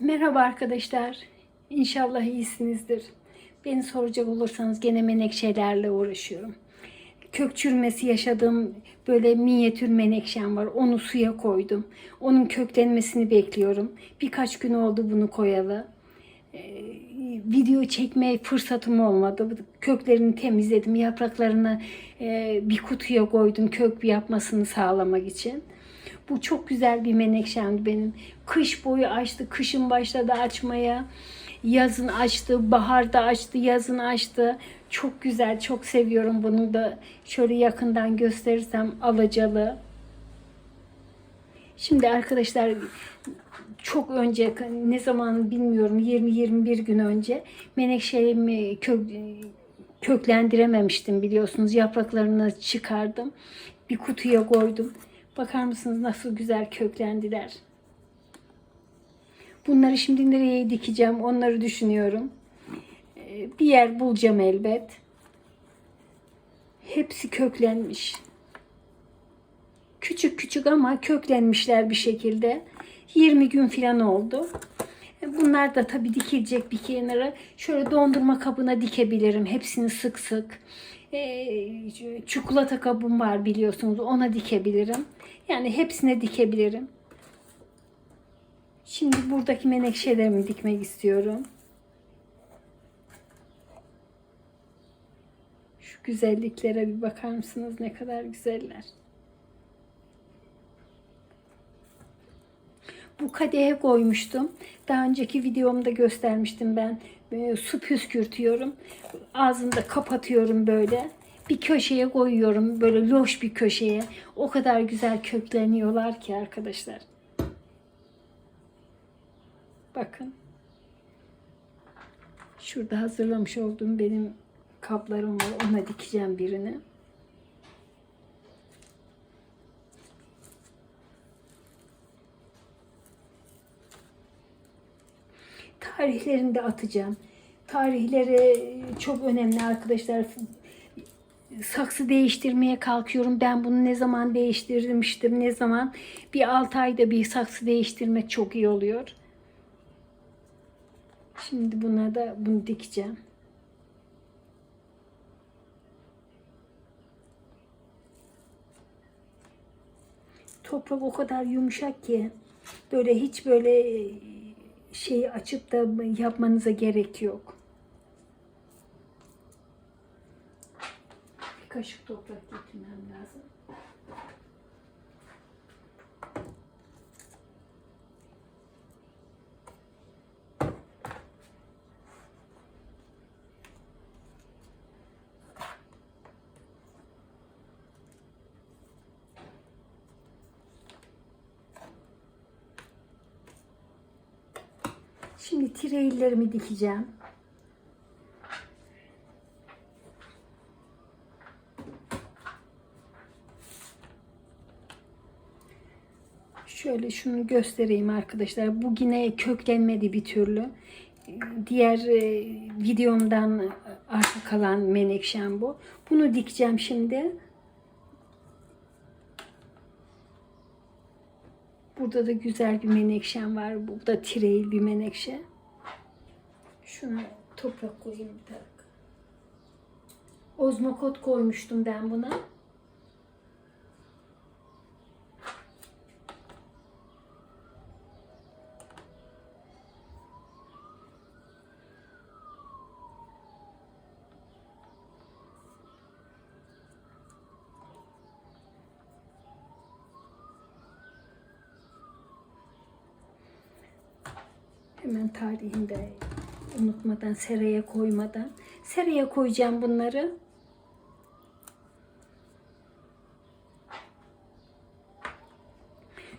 Merhaba arkadaşlar. İnşallah iyisinizdir. Beni soracak olursanız gene menekşelerle uğraşıyorum. Kök çürümesi yaşadığım böyle minyatür menekşem var. Onu suya koydum. Onun köklenmesini bekliyorum. Birkaç gün oldu bunu koyalı. Ee, video çekmeye fırsatım olmadı. Köklerini temizledim. Yapraklarını e, bir kutuya koydum kök yapmasını sağlamak için. Bu çok güzel bir menekşemdi benim. Kış boyu açtı, kışın başladı açmaya. Yazın açtı, baharda açtı, yazın açtı. Çok güzel, çok seviyorum bunu da. Şöyle yakından gösterirsem alacalı. Şimdi arkadaşlar çok önce ne zaman bilmiyorum 20-21 gün önce menekşemi kök, köklendirememiştim biliyorsunuz. Yapraklarını çıkardım. Bir kutuya koydum. Bakar mısınız nasıl güzel köklendiler. Bunları şimdi nereye dikeceğim onları düşünüyorum. Ee, Bir yer bulacağım elbet. Hepsi köklenmiş. Küçük küçük ama köklenmişler bir şekilde. 20 gün falan oldu. Bunlar da tabii dikilecek bir kenara. Şöyle dondurma kabına dikebilirim. Hepsini sık sık. Ee, çikolata kabım var biliyorsunuz. Ona dikebilirim. Yani hepsine dikebilirim. Şimdi buradaki menekşelerimi dikmek istiyorum. Şu güzelliklere bir bakar mısınız? Ne kadar güzeller. Bu kadehe koymuştum. Daha önceki videomda göstermiştim ben. Ee, su püskürtüyorum. Ağzını da kapatıyorum böyle. Bir köşeye koyuyorum. Böyle loş bir köşeye. O kadar güzel kökleniyorlar ki arkadaşlar. Bakın. Şurada hazırlamış olduğum benim kaplarım var. Ona dikeceğim birini. Tarihlerini de atacağım. Tarihleri çok önemli arkadaşlar. Saksı değiştirmeye kalkıyorum. Ben bunu ne zaman değiştirmiştim, ne zaman? Bir 6 ayda bir saksı değiştirmek çok iyi oluyor. Şimdi buna da bunu dikeceğim. Toprak o kadar yumuşak ki böyle hiç böyle şeyi açıp da yapmanıza gerek yok. Bir kaşık toprak getirmem lazım. Şimdi tireylerimi dikeceğim. Şöyle şunu göstereyim arkadaşlar. Bu yine köklenmedi bir türlü. Diğer e, videomdan arka kalan menekşem bu. Bunu dikeceğim şimdi. Burada da güzel bir menekşem var. Bu da tireyil bir menekşe. Şuna toprak koyayım bir tane. Ozmokot koymuştum ben buna. Hemen tarihinde unutmadan, seraya koymadan. Seraya koyacağım bunları.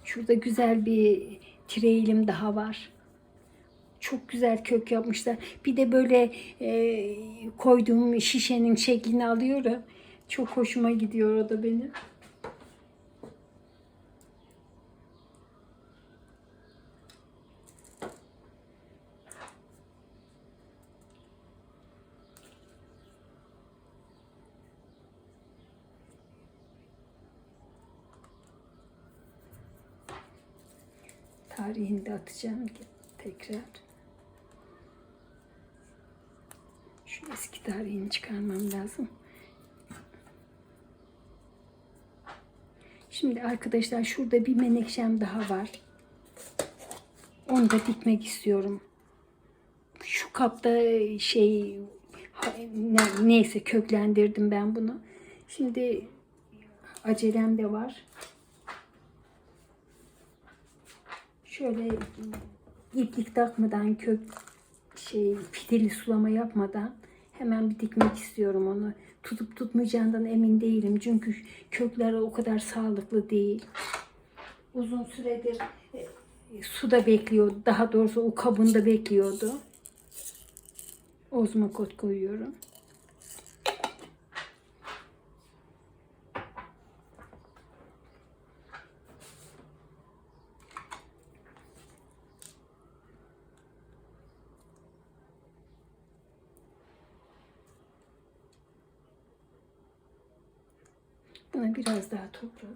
Şurada güzel bir tireyilim daha var. Çok güzel kök yapmışlar. Bir de böyle e, koyduğum şişenin şeklini alıyorum. Çok hoşuma gidiyor o da benim. Tarihini de atacağım. Tekrar. Şu eski tarihini çıkarmam lazım. Şimdi arkadaşlar şurada bir menekşem daha var. Onu da dikmek istiyorum. Şu kapta şey neyse köklendirdim ben bunu. Şimdi acelem de var. Şöyle iplik takmadan kök şey fideli sulama yapmadan hemen bir dikmek istiyorum onu. Tutup tutmayacağından emin değilim. Çünkü kökler o kadar sağlıklı değil. Uzun süredir e, suda bekliyor. Daha doğrusu o kabında bekliyordu. Ozmokot koyuyorum. Buna biraz daha toprak.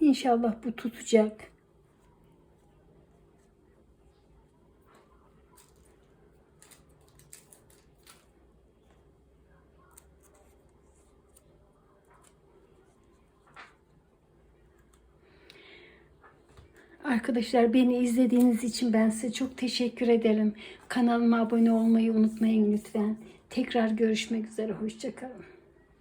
İnşallah bu tutacak. Arkadaşlar beni izlediğiniz için ben size çok teşekkür ederim. Kanalıma abone olmayı unutmayın lütfen. Tekrar görüşmek üzere. Hoşçakalın.